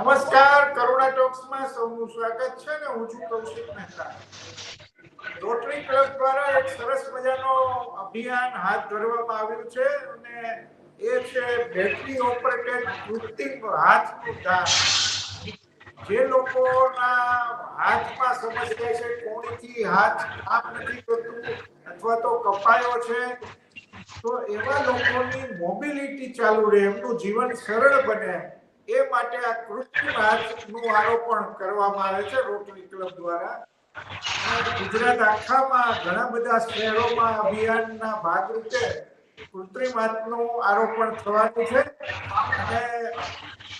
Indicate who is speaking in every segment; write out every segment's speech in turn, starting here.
Speaker 1: નમસ્કાર, કરુણા ટોક્સમાં સૌનું સ્વાગત છે ને હું છું કૌશિક મહેતા. રોટરી ક્લબ દ્વારા એક સરસ મજાનો અભિયાન હાથ ધરવામાં આવ્યું છે અને એ છે બેટરી ઓપરેટેડ કૃત્રિમ હાથનું દાન જે લોકોના હાથમાં સમસ્યા છે, કોણીથી હાથ કામ નથી કરતું અથવા તો કપાયો છે, તો એવા લોકોની મોબિલિટી ચાલુ રહે, એમનું જીવન સરળ બને. એ માટે આ કૃત્રિમ આરોપણ કરવામાં આવે છે રોટરી ક્લબ દ્વારા. ગુજરાત આખામાં ઘણા બધા શહેરોમાં અભિયાનના ભાગરૂપે કૃત્રિમ હાથનું આરોપણ થવાનું છે. અને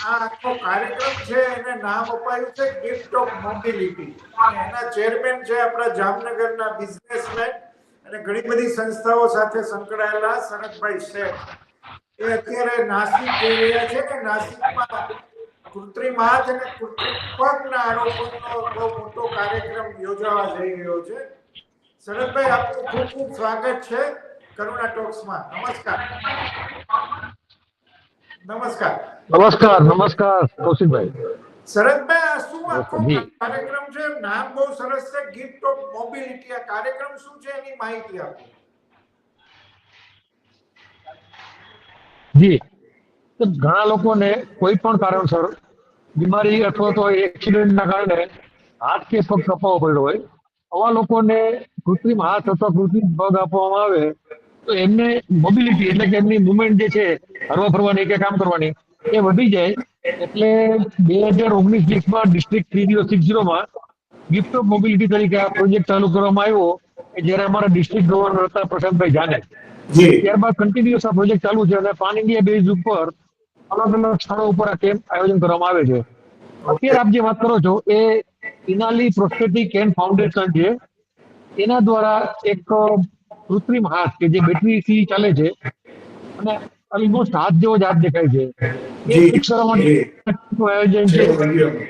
Speaker 1: આ આખો કાર્યક્રમ છે એને નામ અપાયું છે ગિફ્ટ ઓફ મોબિલિટી અને એના ચેરમેન છે આપણા જામનગરના બિઝનેસમેન અને ઘણી બધી સંસ્થાઓ સાથે સંકળાયેલા સનતભાઈ શેઠ એ અત્યારે નાસિક જઈ રહ્યા છે કે નાસિકમાં કૃત્રિમ હાથ અને કૃત્રિમ પગના આરોપણનો બહુ મોટો કાર્યક્રમ યોજાવા જઈ રહ્યો છે. શરદભાઈ આપનું ખૂબ ખૂબ સ્વાગત છે કરુણા ટોક્સમાં. નમસ્કાર. નમસ્કાર.
Speaker 2: નમસ્કાર નમસ્કાર કૌશિકભાઈ.
Speaker 1: શરદભાઈ આ શું આખો. કાર્યક્રમ છે? નામ બહુ સરસ છે ગિફ્ટ ઓફ મોબિલિટી આ કાર્યક્રમ શું છે? એની માહિતી આપો.
Speaker 2: જી. તો ઘણા લોકોને કોઈ પણ કારણસર બીમારી અથવા તો એક્સિડન્ટના કારણે હાથ કે પગ કપાવો પડ્યો હોય, આવા લોકોને કૃત્રિમ હાથ અથવા કૃત્રિમ પગ આપવામાં આવે, તો એમને મોબિલિટી એટલે કે એમની મુવમેન્ટ જે છે, હરવા ફરવાની કે કામ કરવાની, એ વધી જાય. એટલે બે હજાર ઓગણીસ વીસમાં ડિસ્ટ્રિક્ટ થ્રી જીરો સિક્સ જીરોમાં ગિફ્ટ ઓફ મોબિલિટી તરીકે આ પ્રોજેક્ટ ચાલુ કરવામાં આવ્યો, કે જ્યારે અમારા ડિસ્ટ્રિક્ટ ગવર્નર હતા પ્રશાંતભાઈ જાને. ત્યારબાદ કન્ટિન્યુઅસ આ પ્રોજેક્ટ ચાલુ છે અને પાન ઇન્ડિયા બેઝ ઉપર અલગ અલગ સ્થળો ઉપર આ કેમ્પ આયોજન કરવામાં આવે છે. અત્યારે આપ જે વાત કરો છો એ ઇનાલી પ્રોસ્ટેટિક એન્ડ ફાઉન્ડેશન છે. એના દ્વારા એક કૃત્રિમ હાથ કે જે બેટરીથી ચાલે છે અને ઓલમોસ્ટ હાથ જેવો જ હાથ દેખાય છે. એ આયોજન છે.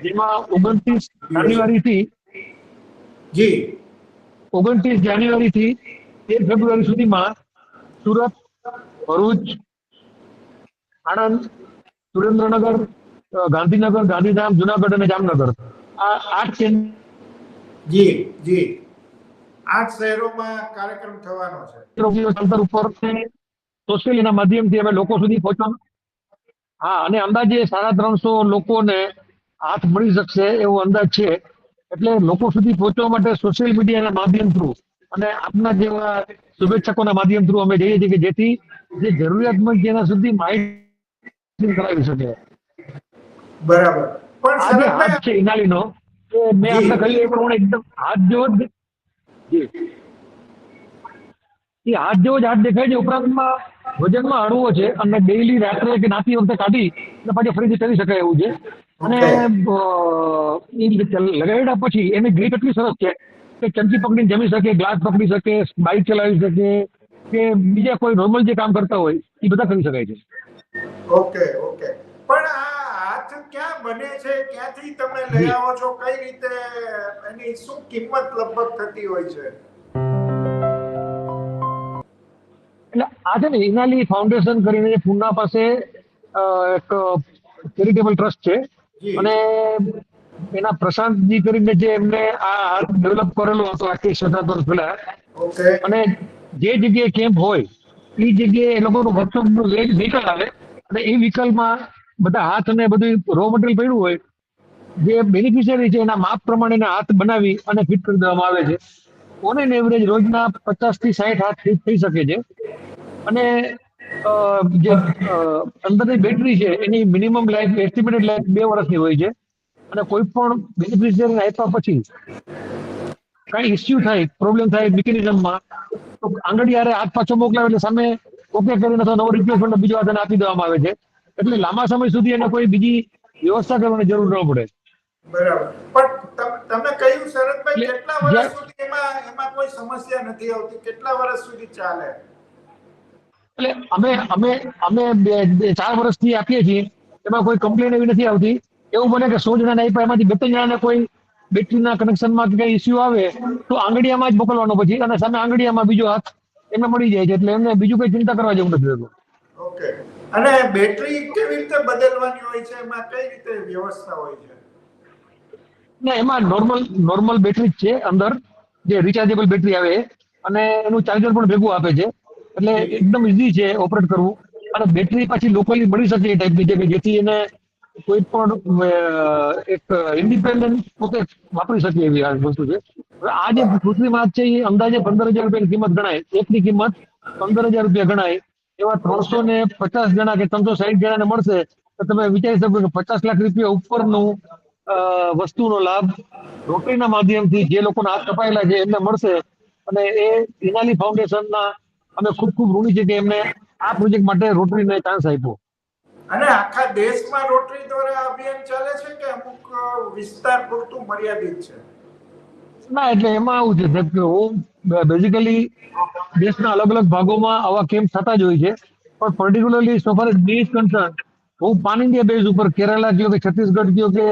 Speaker 2: જેમાં ઓગણત્રીસ જાન્યુઆરી થી
Speaker 1: જી.
Speaker 2: ઓગણત્રીસ જાન્યુઆરી થી તેર ફેબ્રુઆરી સુધીમાં સુરત ભરૂચ આણંદ સુરેન્દ્રનગર ગાંધીનગર ગાંધીધામ જુનાગઢ અને જામનગર. આ આઠ
Speaker 1: જી જી. આઠ શહેરોમાં કાર્યક્રમ થવાનો છે.
Speaker 2: અંતર ઉપર સોશિયલ માધ્યમથી અમે લોકો સુધી પહોંચવા હા અને અંદાજે સાડા ત્રણસો લોકોને હાથ મળી શકશે એવો અંદાજ છે. એટલે લોકો સુધી પહોંચવા માટે સોશિયલ મીડિયાના માધ્યમ થ્રુ અને આપના જેવા શુભેચ્છકોના માધ્યમ થ્રુ અમે જઈએ છીએ કે જેથી જે જરૂરિયાતમંદ જેના સુધી માહિતી કરાવી શકે.
Speaker 1: બરાબર. પણ
Speaker 2: આજે હાથ છે ઇનાલીનો મેં આપણે કહ્યું એ પ્રમાણે એકદમ હાથ જેવો જ એ હાથ જેવો જ હાથ દેખાય છે. ઉપરાંતમાં વજનમાં હળવો છે અને ડેઈલી રાત્રે કે નાતી વખતે કાઢી અને પાછી ફરીથી કરી શકાય એવું છે. અને. એ લગાડ્યા પછી એની ગ્રીપ એટલી સરસ છે. કે ચમચી પકડીને જમી શકે ગ્લાસ પકડી શકે બાઇક ચલાવી શકે કે બીજા કોઈ નોર્મલ જે કામ કરતા હોય એ બધા કરી શકાય છે.
Speaker 1: Okay okay. પણ આ હાથ ક્યાં બને છે? ક્યાંથી તમે લઈ આવો છો? કઈ રીતે? એની શું કિંમત લગભગ થતી હોય છે?
Speaker 2: એટલે આ છે ને ઇનાલી ફાઉન્ડેશન કરીને પૂના પાસે એક ચેરિટેબલ ટ્રસ્ટ છે. અને એના પ્રશાંતજી કરીને જે એમને આ ડેવલપ કરેલો હતો આખી સાત વર્ષ પહેલા અને જે જગ્યાએ કેમ્પ હોય એ જગ્યાએ એ લોકોનું વર્કશોપનું વ્હીકલ આવે. અને એ વ્હીકલમાં બધા હાથ અને બધું રો મટીરિયલ પડ્યું હોય જે બેનિફિશિયરી છે એના માપ પ્રમાણે એના હાથ બનાવી અને ફિટ કરી દેવામાં આવે છે. ઓન એન એવરેજ રોજના પચાસથી સાઠ હાથ ફિટ થઈ શકે છે. અને જે અંદરની બેટરી છે એની મિનિમમ લાઈફ એસ્ટિમેટેડ લાઈફ બે વર્ષની હોય છે. અને કોઈ પણ બેનિફિશિયરી આપ્યા પછી કઈ ઇસ્યુ થાય પ્રોબ્લેમ થાય મિકેનિઝમમાં તો આંગળીયારે હાથ પાછો મોકલાવે એટલે સામે ઓકે કરીને અથવા નવો રિપ્લેસમેન્ટ બીજો એને આપી દેવામાં આવે છે. એટલે લાંબા સમય સુધી એને કોઈ બીજી વ્યવસ્થા કરવાની જરૂર ન પડે.
Speaker 1: બરાબર. પણ તમે કહ્યું શરદભાઈ કેટલા વર્ષ સુધી એમાં એમાં કોઈ સમસ્યા નથી આવતી? કેટલા વર્ષ સુધી ચાલે?
Speaker 2: એટલે અમે અમે અમે બે- ચાર વર્ષથી આપીએ છીએ એમાં કોઈ કમ્પ્લેન એવી નથી આવતી. એવું બને કે સો નહીં પણ એમાંથી બે ત્રણ જણાને કોઈ બેટરીના કનેક્શનમાં કે કઈ ઇસ્યુ આવે તો આંગળીયામાં જ મોકલવાનો પછી અને સામે આંગળીયામાં બીજો હાથ એમને મળી જાય છે એટલે એમને બીજું કઈ ચિંતા કરવા જેવું નથી રહેતું.
Speaker 1: ઓકે. અને બેટરી કેવી રીતે બદલવાની હોય છે? એમાં કઈ રીતે વ્યવસ્થા હોય છે?
Speaker 2: ના એમાં નોર્મલ નોર્મલ બેટરી જ છે અંદર જે રિચાર્જેબલ બેટરી આવે અને એનું ચાર્જર પણ ભેગું આપે છે. એટલે એકદમ ઇઝી છે ઓપરેટ કરવું. અને બેટરી પાછી લોકલી મળી શકે એ ટાઈપની છે કે જેથી એને કોઈ પણ એક ઇન્ડિપેન્ડન્ટ પોતે વાપરી શકે એવી આ વસ્તુ છે. આ જે પૃથ્વી હાથ છે, એ અંદાજે પંદર હજાર રૂપિયાની કિંમત ગણાય. એકની કિંમત પંદર હજાર રૂપિયા ગણાય. એવા ત્રણસો ને પચાસ જણા કે ત્રણસો સાહીઠ જણાને મળશે, તો તમે વિચારી શકો કે પચાસ લાખ રૂપિયા ઉપરનું વસ્તુનો લાભ રોટરીના માધ્યમથી જે લોકોના હાથ કપાયેલા છે, એમને મળશે. અને એ ઇનાલી ફાઉન્ડેશનના અમે ખૂબ ખૂબ ઋણી છે કે એમને આ પ્રોજેક્ટ માટે રોટરીને ચાન્સ આપ્યો.
Speaker 1: અને આખા દેશમાં રોટરી દ્વારા અભિયાન ચાલે છે કે અમુક વિસ્તાર પૂરતું મર્યાદિત છે?
Speaker 2: ના એટલે એમાં આવું છે. હું બેઝિકલી દેશના અલગ અલગ ભાગોમાં આવા કેમ્પ થતા જ હોય છે. પણ particularly so far me is concern હું પાન ઇન્ડિયા બેઝ ઉપર કેરાલા કયો કે છત્તીસગઢ કયો કે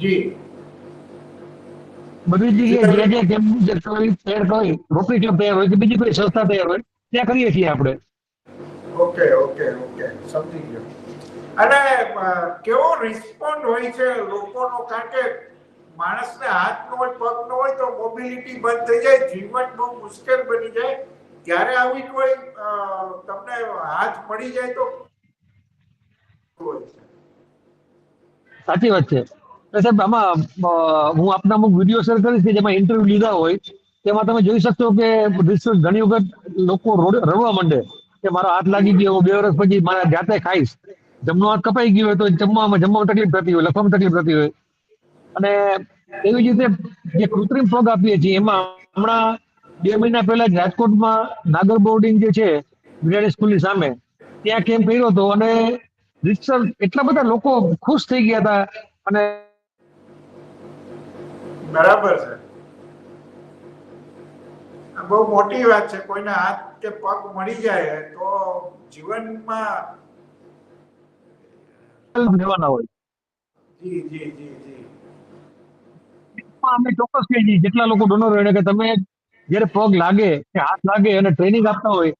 Speaker 1: જી.
Speaker 2: બધી જગ્યાએ જે જે કેમ્પ જે રોટરી ક્લબ તૈયાર હોય કે બીજી કોઈ સંસ્થા તૈયાર હોય ત્યાં કરીએ છીએ આપણે.
Speaker 1: Okay okay okay. સમજી ગયો. અને કેવો રિસ્પોન્ડ હોય છે લોકોનો? કારણ કે માણસને હાથ નો હોય પગ નો હોય તો મોબિલિટી બંધ થઈ જાય, જીવન બહુ મુશ્કેલ બની જાય. ત્યારે આવી કોઈ તમને હાથ મળી જાય તો
Speaker 2: સાચી વાત છે. સાહેબ, આમાં હું આપના અમુક વીડિયો શેર કરીશ કે જેમાં ઇન્ટરવ્યુ લીધા હોય, તેમાં તમે જોઈ શકશો કે ઘણી વખત લોકો રડવા માંડે. કે મારો હાથ લાગી ગયો બે વર્ષ પછી મારા જાતે ખાઈશ. જમણો હાથ કપાઈ ગયો હોય તો જમવામાં જમવામાં તકલીફ થતી હોય, લખવામાં તકલીફ થતી હોય. અને એવી જ રીતે જે કૃત્રિમ પગ આપીએ છીએ, એમાં હમણાં બે મહિના પહેલા રાજકોટમાં નાગર બોર્ડિંગ જે છે વિરાણી સ્કૂલની સામે, ત્યાં કેમ્પ કર્યો હતો અને રિસર્ચ એટલા બધા લોકો ખુશ થઈ ગયા હતા અને
Speaker 1: બરાબર છે. બહુ મોટી વાત છે, કોઈના હાથ કે પગ મળી જાય તો જીવનમાં
Speaker 2: લેવાના હોય.
Speaker 1: જી જી જી જી.
Speaker 2: અમે ચોક્કસ કહીએ છીએ જેટલા લોકો ડોનર હોય કે તમે જ્યારે પગ લાગે કે હાથ લાગે અને ટ્રેનિંગ આપતા હોય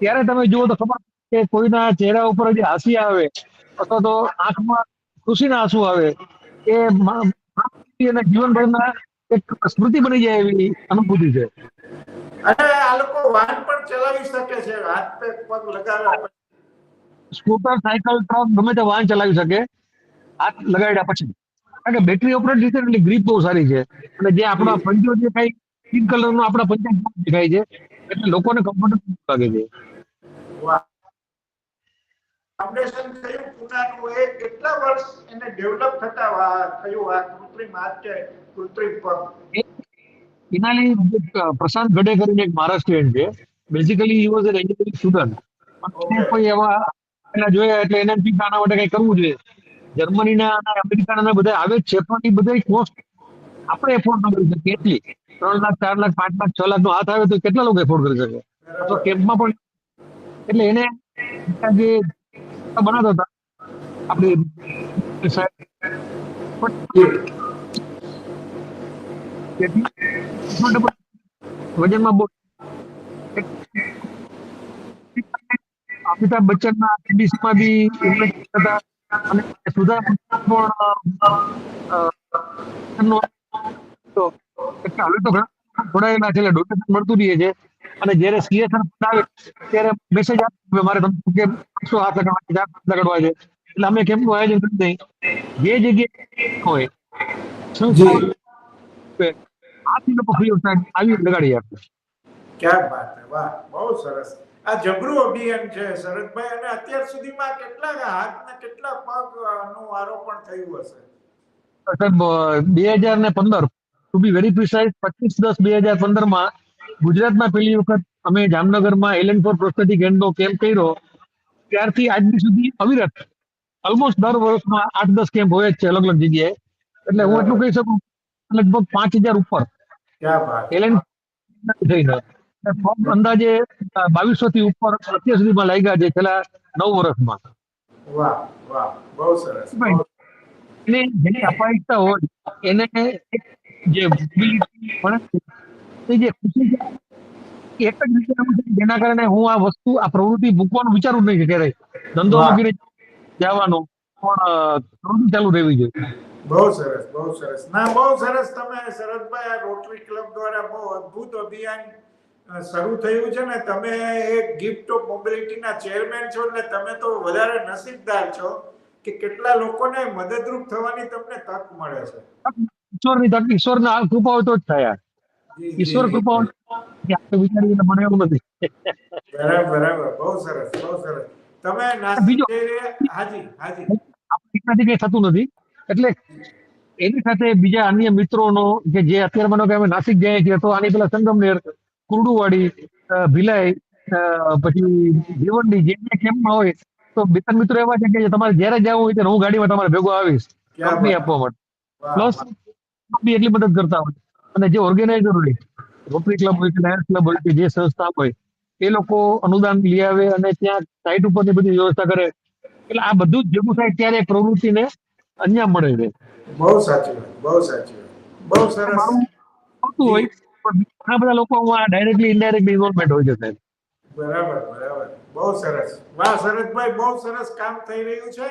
Speaker 2: ત્યારે તમે જુઓ તો ખબર કે કોઈના ચહેરા ઉપર જે હાસી આવે અથવા તો આંખમાં ખુશીના આંસુ આવે એ અને જીવનભરના એક સ્મૃતિ બની જાય એવી અનુભૂતિ છે.
Speaker 1: અને આ લોકો વાહન પણ ચલાવી શકે છે. હાથ પગ લગાવ્યા
Speaker 2: સ્કૂટર સાયકલ ટ્રક ગમે તે વાહન ચલાવી શકે. હાથ લગાડ્યા પછી. કારણ કે બેટરી ઓપરેટ છે એટલે ગ્રીપ બહુ સારી છે. અને જે આપણા પંજો જે કઈ પિંક કલર નો આપણા પંજા દેખાય છે એટલે લોકોને કમ્ફર્ટેબલ લાગે છે.
Speaker 1: વાહ. ફાઉન્ડેશન થયું એ કેટલા વર્ષ એને ડેવલપ થતા થયું આ કૃત્રિમ હાથ છે કૃત્રિમ પગ.
Speaker 2: ઇનાલી પ્રશાંત ગઢે કરીને એક મહારાષ્ટ્રીયન છે. Basically he was an engineering student પણ કોઈ એવા એના જોયા એટલે એને એમ આના માટે કઈ કરવું જોઈએ. જર્મનીના અને અમેરિકાના બધા આવે છે, પણ એ બધા કોસ્ટ આપણે એફોર્ડ ન કરી શકીએ. એટલી ત્રણ લાખ, ચાર લાખ, પાંચ લાખ, છ લાખ નો હાથ આવે તો કેટલા લોકો એફોર્ડ કરી શકે? તો કેમ્પમાં પણ એટલે એને જે બનાવતા હતા, આપણી. તેથી વજનમાં બહુ અમિતાભ બચ્ચનના કેબીસીમાં બી invest હતા અને સુધા પણ તો હવે તો ઘણા જોડાયેલા છે એટલે ડોનેશન મળતું રહીએ છે. અને જ્યારે સીએસઆર આવે ત્યારે મેસેજ આપે મારે તમને કે બસો હાથ લગાડવા છે હાથ લગાડવા છે. એટલે અમે કેમનું આયોજન કરી દઈએ? જે જગ્યાએ હોય શું આથી લોકો ફ્રી ટાઈમ આવી લગાડી આપે.
Speaker 1: ક્યાં વાત વાહ બહુ સરસ. આ જબરું અભિયાન છે શરદભાઈ અને અત્યાર સુધીમાં કેટલા હાથ ને કેટલા પગનું આરોપણ થયું હશે?
Speaker 2: સાહેબ બે હજાર ને પંદર ટુ બી વેરી પ્રિસાઇઝ પચીસ દસ બે હજાર પંદરમાં ગુજરાતમાં પહેલી વખત અમે જામનગરમાં એલેન ફોર પ્રોસ્થેટિક હેન્ડનો કેમ્પ કર્યો. ત્યારથી આજ સુધી અવિરત ઓલમોસ્ટ દર વર્ષમાં આઠ દસ કેમ્પ હોય જ છે અલગ અલગ જગ્યાએ. એટલે હું એટલું કહી શકું લગભગ પાંચ હજાર ઉપર. અંદાજે બાવીસો થી ઉપર અત્યાર સુધીમાં લાગ્યા છે છેલ્લા નવ વર્ષમાં.
Speaker 1: વાહ વાહ બહુ સરસ
Speaker 2: ભાઈ. જેની અપાયિકતા હોય એને જે mobility મળે છે, એ જે ખુશી એક જ રીતે એવું છે કે જેના કારણે હું આ વસ્તુ આ પ્રવૃત્તિ મૂકવાનું વિચારું નહીં કે ધંધો મૂકીને જવાનો પણ પ્રવૃત્તિ ચાલુ રહેવી જોઈએ.
Speaker 1: બહુ સરસ બહુ સરસ. ના બહુ સરસ તમે શરદભાઈ આ રોટરી ક્લબ દ્વારા બહુ અદ્ભુત અભિયાન શરૂ થયું છે ને તમે એક ગિફ્ટ ઓફ મોબિલિટીના ચેરમેન છો એટલે તમે તો વધારે નસીબદાર છો કે કેટલા લોકોને મદદરૂપ થવાની તમને તક મળે છે.
Speaker 2: ઈશ્વરની તક ઈશ્વરના આ કૃપા હોય તો જ થાય. ઈશ્વર
Speaker 1: જી.
Speaker 2: કૃપા હોય કે આપણે વિચારીને મને એવું નથી.
Speaker 1: બરાબર બરાબર. બહુ સરસ બહુ સરસ. તમે રહ્યા? હાજી હાજી.
Speaker 2: આપણે કઈ થતું નથી. એટલે એની સાથે બીજા અન્ય મિત્રોનો કે જે અત્યારે માનો કે અમે નાસિક જઈએ છીએ તો આની પેલા સંગમનેર કુરડુવાડી ભિલાઈ પછી ભીવંડી જે જે કેમ્પમાં હોય તો બે ત્રણ મિત્રો એવા છે કે તમારે જ્યારે જવું હોય ત્યારે હું ગાડીમાં તમારે ભેગો આવીશ કંપની આપવા માટે. પ્લસ. બી એટલી મદદ કરતા હોય. અને જે ઓર્ગેનાઇઝર હોય રોટરી ક્લબ હોય કે લાયન્સ ક્લબ હોય કે જે સંસ્થા હોય એ લોકો અનુદાન લઈ આવે અને ત્યાં સાઇટ ઉપરની બધી વ્યવસ્થા કરે. એટલે આ બધું જ ભેગું થાય ત્યારે પ્રવૃત્તિને અંજામ મળે છે.
Speaker 1: બહુ સાચી વાત બહુ સાચી વાત. બહુ સરસ.
Speaker 2: મારું હોય પણ ઘણા બધા લોકો ડાયરેક્ટલી ઇનડાયરેક્ટલી ઇન્વોલ્વમેન્ટ હોય છે સાહેબ.
Speaker 1: બરાબર બરાબર. બહુ સરસ. વાહ શરદભાઈ બહુ સરસ કામ થઈ રહ્યું છે.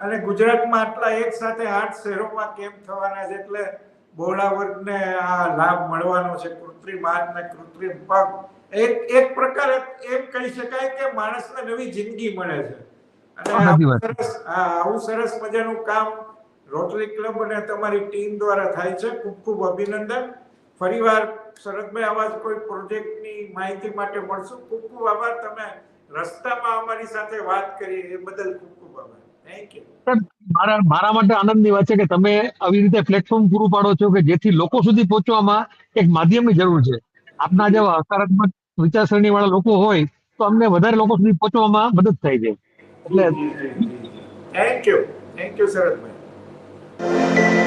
Speaker 1: અને ગુજરાતમાં આટલા એક સાથે આઠ શહેરોમાં કેમ્પ થવાના છે? એટલે બોળા વર્ગને આ લાભ મળવાનો છે. કૃત્રિમ હાથ ને કૃત્રિમ પગ. એક એક પ્રકારે એમ કહી શકાય કે માણસને નવી જિંદગી મળે છે. આવું. સરસ મજાનું કામ રોટરી ક્લબ અને તમારી ટીમ દ્વારા થાય છે. ખૂબ ખૂબ અભિનંદન. ફરીવાર શરદભાઈ આવા કોઈ પ્રોજેક્ટની માહિતી માટે મળશું. ખૂબ ખૂબ આભાર. તમે રસ્તામાં અમારી સાથે વાત કરી એ બદલ ખૂબ ખૂબ આભાર. થેન્ક યુ
Speaker 2: મારા મારા માટે આનંદની વાત છે કે તમે આવી રીતે પ્લેટફોર્મ પૂરું પાડો છો કે જેથી લોકો સુધી પહોંચવામાં એક માધ્યમની જરૂર છે. આપના જેવા હકારાત્મક વિચારસરણી વાળા લોકો હોય તો અમને વધારે લોકો સુધી પહોંચવામાં મદદ થાય છે.
Speaker 1: Thank you thank you Sharadbhai